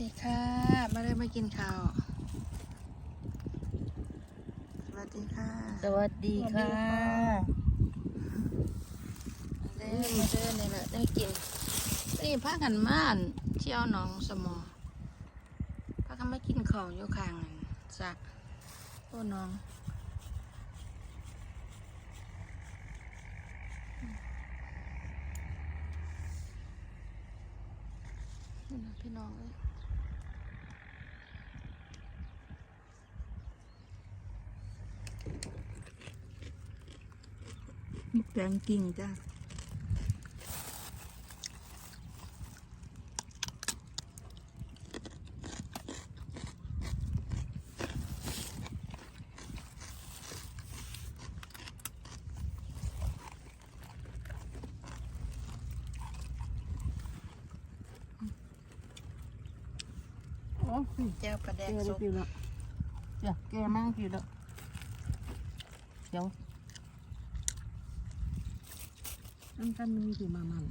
ดีค่ะ มาเลยมากินข้าว สวัสดีค่ะ สวัสดีค่ะเด้อมาเด้อนี่แหละได้กิน นี่พากันม่านเที่ยวหนองสมอพากันมากินข้าวอยู่ข้างนั่นสักโอ้น้องนี่นะพี่น้องเอ้ย มีแตงกิ่งจ้าโอ้ยแจ้วปลาแดแกกได้สุกกินแล้วเดี๋ยวแกมั่งกินแล้วเดี๋ยว น้ำกันมันมีถือมามัน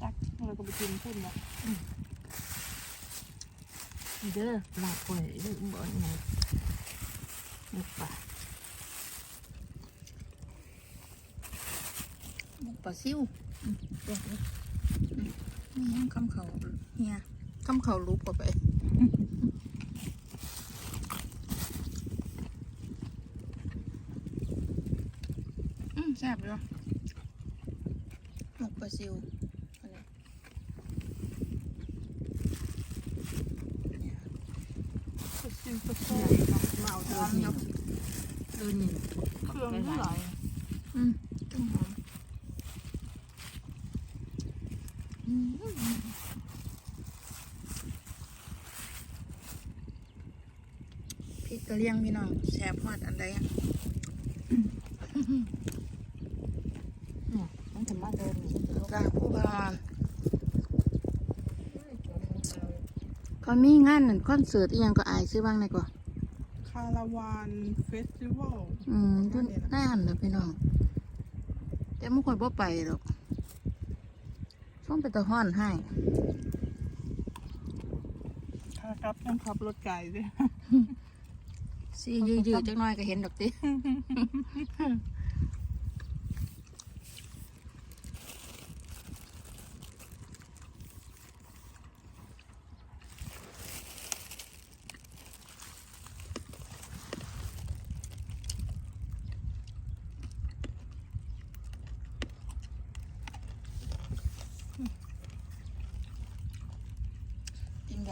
ตักเราก็ไปกินพุ่นละเด้อลาบป่วยเด้อบ่อนไงนี่ป่ะหมกปลาซิวเด็ดเลยนี่ยังคำเขาเนี่ยคำเขารูปกว่าไป แซ่บเลยหมกปลาซิวอันนี้ก็กินก็แซ่เมาเดินนี่เดินนี่เครื่องเท่าไหร่อืมต้นหอมอืมพริกกระเลียงพี่น้องแซ่บฮอดอันใดอะ เนี่ยมันจะมาเดินนี่ กลางผู้บาน เขามีงานนั่นคอนเสิร์ตอีหยังก็อายซื้อบ้างในก่อนคาราวานเฟสติวัลอืมยุ่นน่าหันเลยพี่น้อง แต่ไม่ค่อยบ่ไปหรอกต้องไปตะห้อนให้ค่ะครับต้องขับรถไก่ด้วยซียืดๆจักหน่อยก็เห็นดอกติ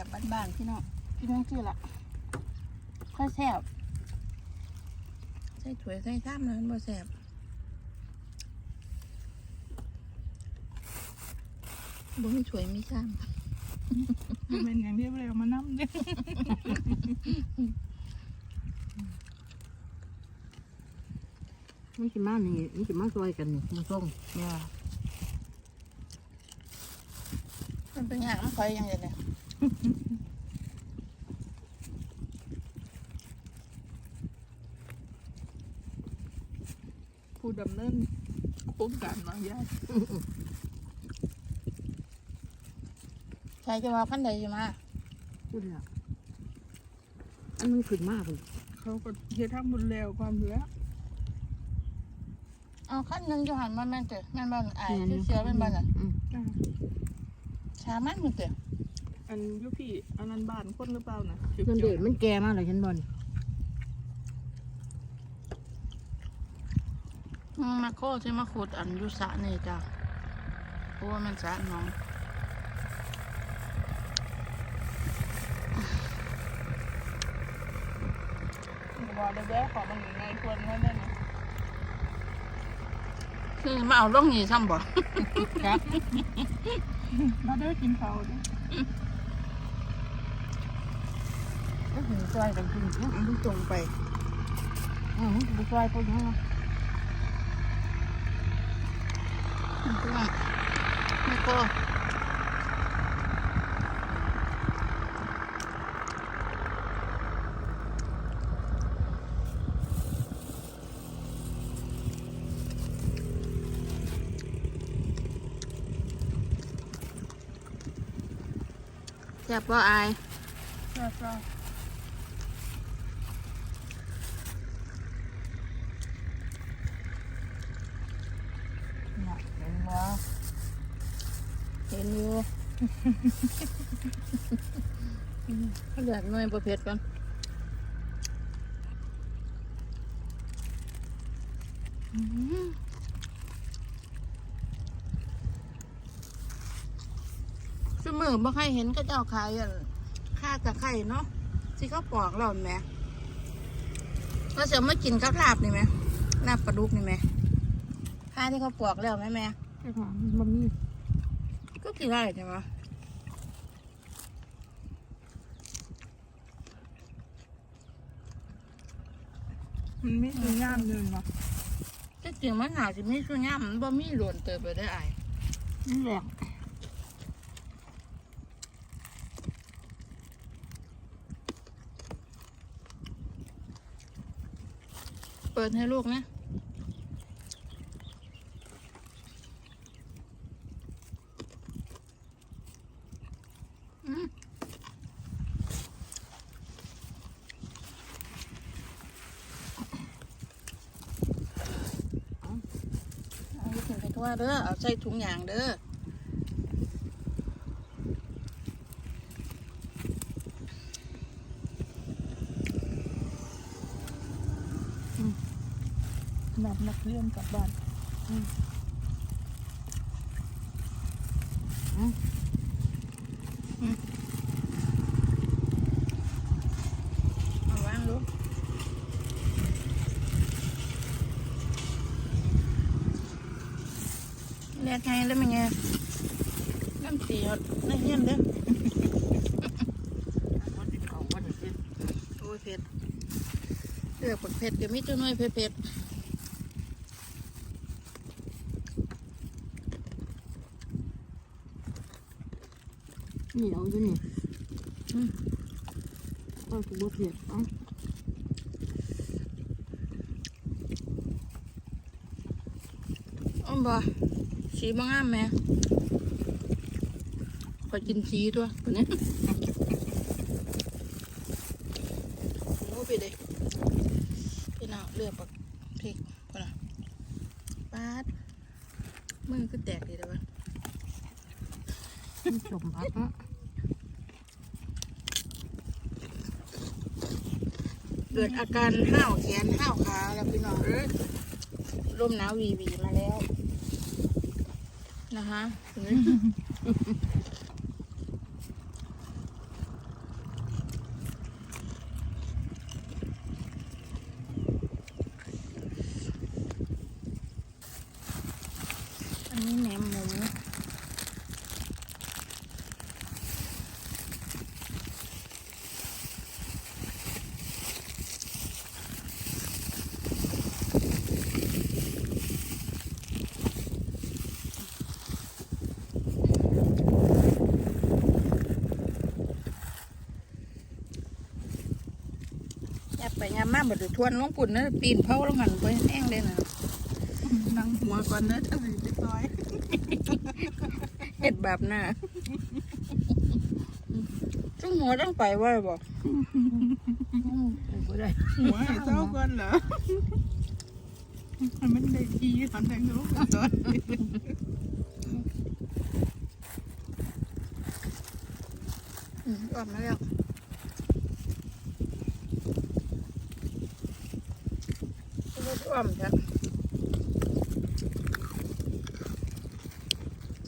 แบบบ้านๆพี่น้องพี่น้องชื่อละค่อยแซ่บใส่ถ้วยใส่ซ้ำเลยมันบ่แซ่บบ่มีถ้วยมีซ้มันเป็นอย่างที่เร็วมานั่งเนี่ยนี่สิมานี่นี่สิมาซอยกันนี่มาส่งเนี่ยำมันเป็นอย่างมันคอยอย่างเดียวเนี่ย ผู้ดำเนินโครงการบางอย่างใครจะมาขั้นใดจะมาพูดแล้วอันมันขึ้นมากเลยเขาก็เฮ็ดทำบุญแล้วความเหลือเอาขั้นหนึงจะหันมาแม่นเตะแม่นบ้านไอ้ที่เสียแม่นบ้านอะอืมอะชามันมันเตะอันอยุพี่อันนั้นบ้านคนหรือเปล่านะเงินเดือนมันแก่มากเลยฉันบอล มมาโคที่มาขุดอันอยุสะนี่จ้ะเพราะว่ามันสะหน้องบอกเลยเด้อขอมันอยู่ในควรนั่นน่ะคือมาเอาลงนี่ซ้ำบ่ครับมาเด้อกินข้าวเด้อก็ถึงซอยกันกินอืมเอาลูกตรงไปอืมไปซอยคนนี้นะมันก็ว่าไม่โคแซ่บบ่อาย แซ่บจ้า เนี่ยเห็นบ่ เห็นอยู่เลือกหน่วยประเภทก่อนอืมสมือบ่ใครเห็นก็เจ้าขายอันค่าตะไคร่เนาะที่เขาปอกเราแหมเราจะมากินกับลาบนี่ไหมลาบปลาดุกนี่ไหมค่าที่เขาปอกแล้วไหมแม่ไอ้ของมันมี ก็กินได้ใช่ไหมมันไม่คือย่ามเลยเนาะก็จริงมันหนาสิมีช่วงย่ามันบ่มีหลวนเติบไปได้ไอายนี่แหละเปิดให้ลูกนะอืมเอาไปถึงไป ทั่วเด้อเอาใส่ถุงยางเด้อนับนักเรียนกลับบ้าน เอาวางลูกเรี ยกไงแล้วมันไงน้ำสีเอาในเฮียนเด้อมันสิเขาบ่ได้กินโอ้ยเผ็ดเลือกผักเผ็ดก็มีตัวน้อยเผ็ดเผ็ดเหนียวอยู่นี่อืมก็คือบ่เผ็ดเอ้าอ้อมบ่ สีบางงามแม่ขอกินสีตัวตัวนี้โอ้ไปเลยพี่น้องเลือกผักพริกคนนะปาดมือก็แตกดีแต่ว่ามันสมพักเนาะเกิดอาการห้าวแขนห้าวขาแล้วพี่น้องเอ้ยลมหนาววีวีมาแล้ว นะคะเห็นไหม อันนี้แหนมหมู ยับ ไปยับมาบัดทวนลงปุ่นนะปีนเผาลงหันไปแห้งเลยนะนั่งหัวก่อนเนอะถ้าสิไปซอยเห็ดแบบหน้าจุ้งหัวต้องไปไว้บอกเป็นบ่ได้หัวให้เจ้าก่อนเหรอมันได้ทีหันทางนู้ก่อนอืมออกมาแล้วรถอ้อมจ้ะ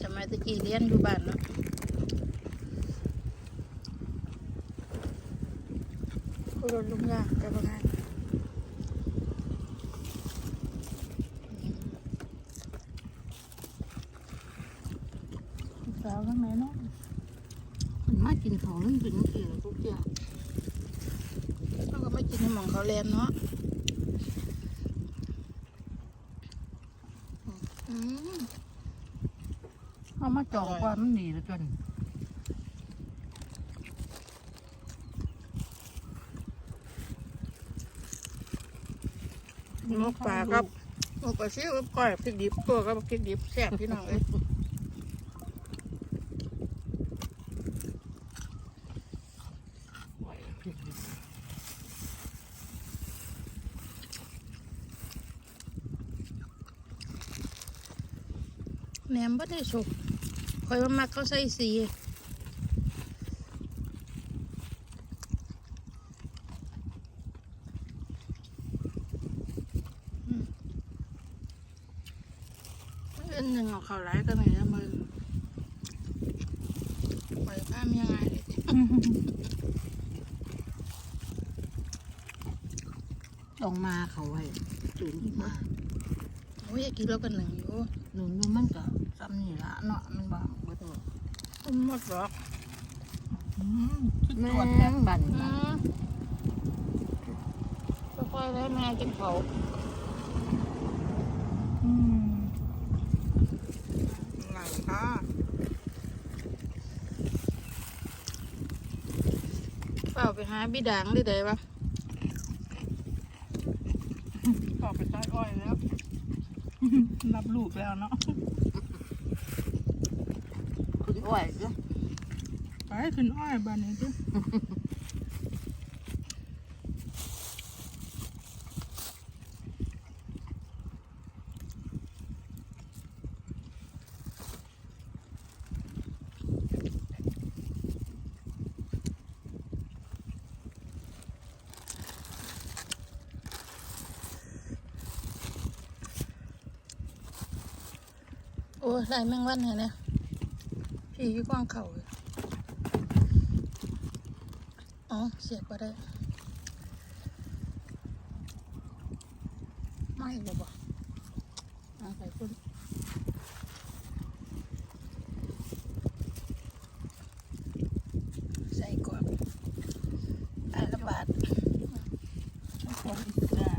ส มัยตะกี้เรียนอยู่บ้านเนาะผู้รถลุงยากแต่บางงานสาวข้างในเนาะมันมากินของมันเป็นจังซี่ล่ะทุกเที่ยเขาก็ไม่กินให้หมองเขาแลนเนาะ เอามาจองกว่ามันหนีแล้วจนนกปลาครับนกปลาซิวนก้อยพริกดิบตัวกับพริกดิบแซ่บพี่น้องเอ้ยแหนมบ่ได้สุก คอยว่ามักเขาใส่สีอืมเอ็นหนึ่งเอาเขาไล่ก็ไม่ได้มือไปข้ามยังไงเลยสิต้องมาเขาไว้จูนมาโอ้ยอยากกินแล้วกันหนึ่งอยู่หนุนอยู่มันก็ ซ้ำนี่ละเนาะมันบางบ่ตัวต้มหมดหรอกอืมชุดแม่ตรวจแบบงบันอืมค่อยๆแล้วแม่กินเขาอืมไหนค่ะเปล่าไปหาบิดางได้ไดวะต่อไปใต้อ้อยแล้ว รับลูกแล้วเนาะคุณ อ้อยจ้ะไปขึ้นอ้อยบ้านนี้ดิโอ้ยได้แมงวันเห็นไหม พี่กว้างเขาอ๋อ เสียบก็ได้ ไม่เลยบ่เอาใส่คุณใส่ก่อนอันละบาท คนอีกอะ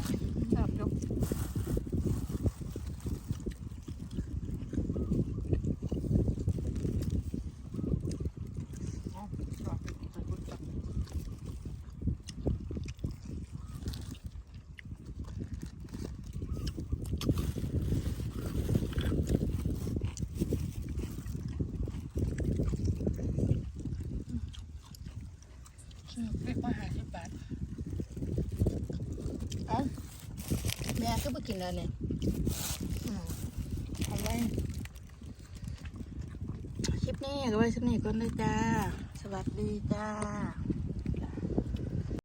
ชอบยก เอาต่อไปไปกุดจับ ซื้อพริก มาห้าสิบบาทเอ้าแม่ก็ไปกินแล้วเนี่ยอืมเอาไว้คลิปนี้ก็ไว้สนิทก่อนเลยจ้า สวัสดีจ้า